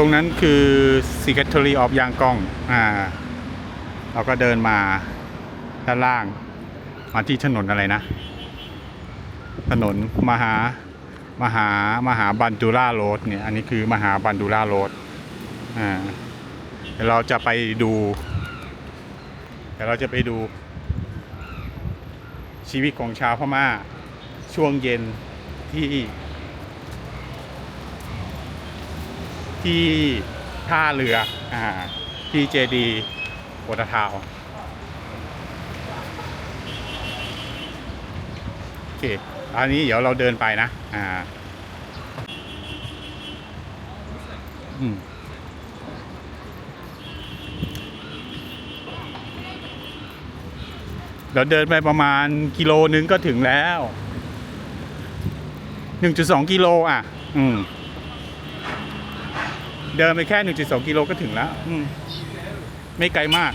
รงนั้นคือ Secretary of ยางกองอ่าเราก็เดินมาด้านล่าง มาที่ถนนอะไรนะ ถนนมหามหามหาบันดูราโรดเนี่ยอันนี้คือมหาบันดูราโรดอ่าเดี๋ยวเราจะไปดูเดี๋ยวเราจะไปดู ชีวิตของชาวพม่าช่วงเย็นที่ ที่ท่าเรืออ่าที่เจดีโอตาทาวโอเคอันนี้เดี๋ยวเราเดินไปนะอ่าอืมเดี๋ยวเดินไปประมาณกิโลนึงก็ถึงแล้วหนึ่งจุดสองกิโลอะ อืม เดินไปแค่หนึ่งจุดสองกิโลก็ถึงแล้ว อืม ไม่ไกลมาก